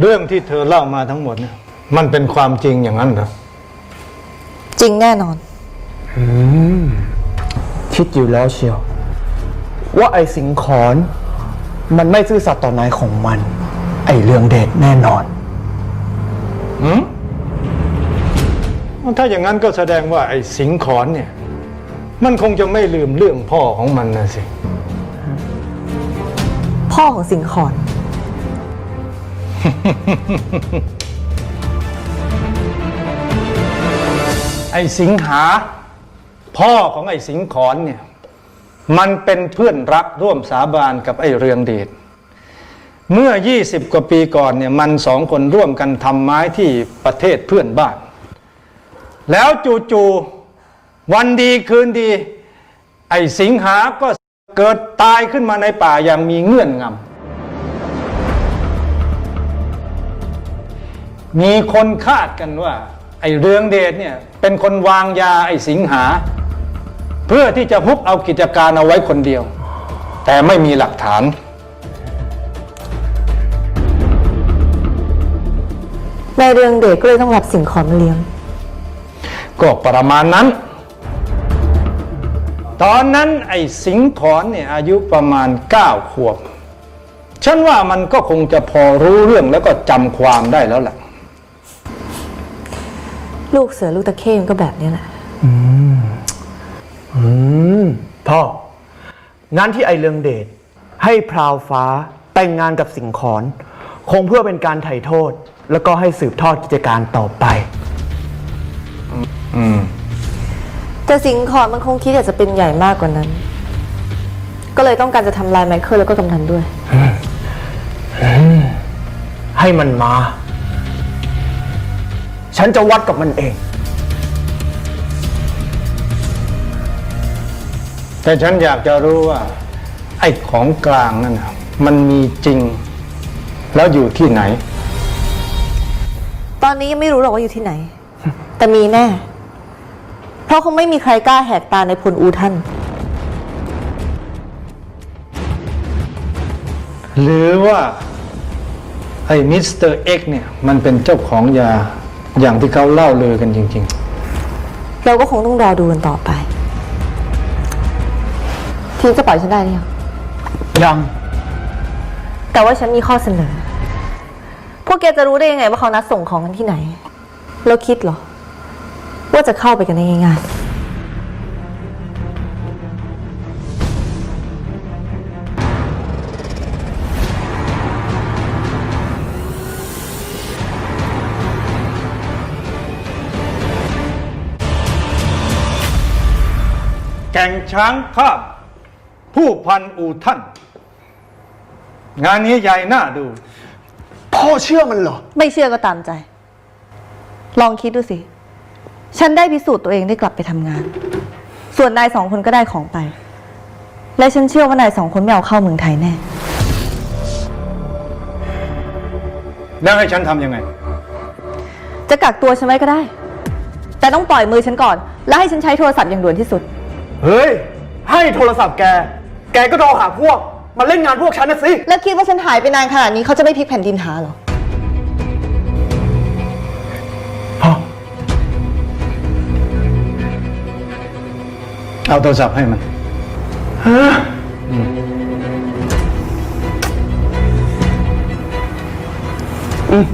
เรื่องที่เธอเล่ามาทั้งหมดเนี่ยมันเป็นความจริงอย่างนั้นเหรอจริงแน่นอน คิดอยู่แล้วเชียว ว่าไอ้สิงขอนมันไม่ซื่อสัตย์ต่อนายของมัน ไอ้เรื่องเดชแน่นอนถ้าอย่างนั้นก็แสดงว่าไอ้สิงขอนเนี่ย มันคงจะไม่ลืมเรื่องพ่อของมันนะสิ พ่อของสิงห์ขอน ไอ้สิงหา พ่อของไอ้สิงขอนเนี่ย มันเป็นเพื่อนรักร่วมสาบานกับไอ้เรืองเดชเมื่อ 20 กว่าปีก่อนเนี่ยมันสองคนร่วมกันทำไม้ที่ประเทศเพื่อนบ้าน แล้วจู่ๆวันดีคืนดี ไอ้สิงหาก็เกิดตายขึ้นมาในป่าอย่างมีเงื่อนงำ มีคนคาดกันว่า ไอ้เรืองเดชเนี่ยเป็นคนวางยาไอ้สิงหา เพื่อที่จะฮุบเอากิจการเอาไว้คนเดียว แต่ไม่มีหลักฐานนายเรืองเดชก็เลยต้องรับสิงห์ขอนมาเลี้ยง ก็ประมาณนั้น ตอนนั้นไอ้สิงขอนเนี่ยอายุประมาณ 9 ขวบ ฉันว่ามันก็คงจะพอรู้เรื่องแล้วก็จำความได้แล้วล่ะ ลูกเสือลูกตะเข้มันก็แบบนี้แหละ อืมพ่อ งั้นที่ไอเรืองเดชให้พราวฟ้าแต่งงานกับสิงขอน คงเพื่อเป็นการไถ่โทษ แล้วก็ให้สืบทอดกิจการต่อไปแต่สิงห์ขอนมันคงคิดอยากจะเป็นใหญ่มากกว่านั้น ก็เลยต้องการจะทำลายไมเคิลแล้วก็กำนันด้วย ให้มันมา ฉันจะวัดกับมันเอง แต่ฉันอยากจะรู้ว่า ไอ้ของกลางนั่นนะมันมีจริง แล้วอยู่ที่ไหน ตอนนี้ยังไม่รู้หรอกว่าอยู่ที่ไหน แต่มีแน่ เพราะคงไม่มีใครกล้าแหกตาในพลอูท่าน หรือว่า ไอ้มิสเตอร์เอ็กเนี่ย มันเป็นเจ้าของยา อย่างที่เขาเล่าลือกันจริงเราก็คงต้องรอดูกันต่อไปทีมจะปล่อยฉันได้หรือยังยัง แต่ว่าฉันมีข้อเสนอ พวกแกจะรู้ได้ยังไงว่าเขานัดส่งของกันที่ไหนแล้วคิดเหรอ ว่าจะเข้าไปกันได้ง่ายๆ แก่งช้างข้ามผู้พันอูท่าน งานนี้ใหญ่น่าดู พ่อเชื่อมันเหรอๆไม่เชื่อก็ตามใจ ลองคิดดูสิ ฉันได้พิสูจน์ตัวเองได้กลับไปทำงาน ส่วนนายสองคนก็ได้ของไป และฉันเชื่อว่านายสองคนไม่เอาเข้าเมืองไทยแน่ แล้วให้ฉันทำยังไง จะกักตัวฉันไว้ก็ได้ แต่ต้องปล่อยมือฉันก่อน และให้ฉันใช้โทรศัพท์อย่างด่วนที่สุด เฮ้ย ให้โทรศัพท์แก แกก็โทรหาพวก มาเล่นงานพวกฉันนะสิ แล้วคิดว่าฉันหายไปนานขนาดนี้เขาจะไม่พลิกแผ่นดินหาเหรอ เอาโทรศัพท์ให้มัน อืม